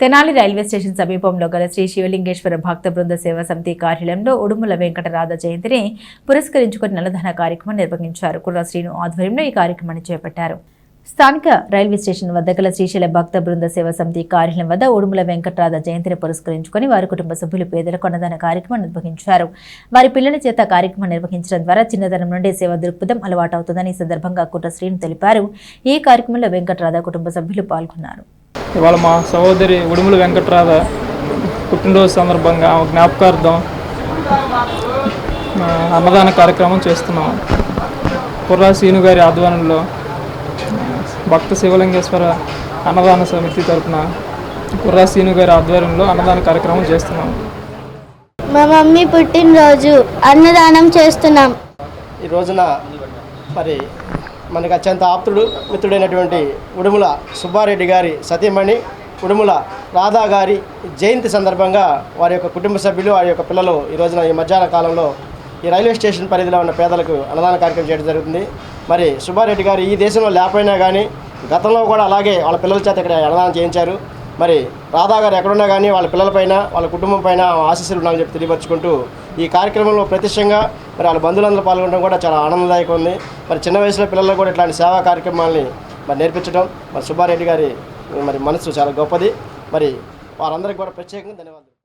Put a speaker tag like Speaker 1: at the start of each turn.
Speaker 1: Tenali railway station సమీపంలో గల శ్రీ శివలింగేశ్వర భక్త బృంద సేవా సమితి కార్యాలయంలో ఉడుముల వెంకటరాధ జయంతిని పురస్కరించుకుని నల్లధన కార్యక్రమం నిర్వహించారు. కుర్ర శ్రీను ఆధ్వర్యంలో ఈ కార్యక్రమాన్ని చేపట్టారు. స్థానిక రైల్వే స్టేషన్ వద్ద గల శ్రీశైల భక్త బృంద సేవా సమితి కార్యాలయం వద్ద ఉడుముల వెంకటరాధ జయంతిని పురస్కరించుకుని వారి కుటుంబ సభ్యులు పేదలకు అన్నదాన కార్యక్రమం నిర్వహించారు. వారి పిల్లల చేత కార్యక్రమం నిర్వహించడం ద్వారా చిన్నతనం నుండి సేవ దృక్పథం అలవాటవుతుందని ఈ సందర్భంగా కుట్ర శ్రీను తెలిపారు. ఈ కార్యక్రమంలో వెంకటరాధ కుటుంబ సభ్యులు పాల్గొన్నారు.
Speaker 2: ఇవాళ మా సహోదరి ఉడుముల వెంకట్రాధ పుట్టినరోజు సందర్భంగా ఆమె జ్ఞాపకార్థం అన్నదాన కార్యక్రమం చేస్తున్నాం. కుర్రా సీను గారి ఆధ్వర్యంలో భక్త శివలింగేశ్వర అన్నదాన సమితి తరపున కుర్రా సీను గారి ఆధ్వర్యంలో అన్నదాన కార్యక్రమం చేస్తున్నాం.
Speaker 3: మా మమ్మీ పుట్టినరోజు అన్నదానం చేస్తున్నాం.
Speaker 4: ఈ రోజున మరి మనకు అత్యంత ఆప్తుడు మిత్రుడైనటువంటి ఉడుముల సుబ్బారెడ్డి గారి సతీమణి ఉడుముల రాధా గారి జయంతి సందర్భంగా వారి యొక్క కుటుంబ సభ్యులు వారి యొక్క పిల్లలు ఈ రోజున ఈ మధ్యాహ్న కాలంలో ఈ రైల్వే స్టేషన్ పరిధిలో ఉన్న పేదలకు అన్నదాన కార్యక్రమం చేయడం జరుగుతుంది. మరి సుబ్బారెడ్డి గారు ఈ దేశంలో లేకపోయినా కానీ గతంలో కూడా అలాగే వాళ్ళ పిల్లల చేత ఇక్కడ అన్నదానం చేయించారు. మరి రాధా గారు ఎక్కడున్నా కానీ వాళ్ళ పిల్లలపైన వాళ్ళ కుటుంబం పైన ఆశీస్సులు ఉన్నాయని చెప్పి తెలియపరుచుకుంటూ ఈ కార్యక్రమంలో ప్రత్యక్షంగా మరి వాళ్ళ బంధువులందరూ పాల్గొనడం కూడా చాలా ఆనందదాయకం ఉంది. మరి చిన్న వయసులో పిల్లలకు కూడా ఇట్లాంటి సేవా కార్యక్రమాల్ని మరి నేర్పించడం మరి సుబ్బారెడ్డి గారి మరి మనసు చాలా గొప్పది. మరి వారందరికీ కూడా ప్రత్యేకంగా ధన్యవాదాలు.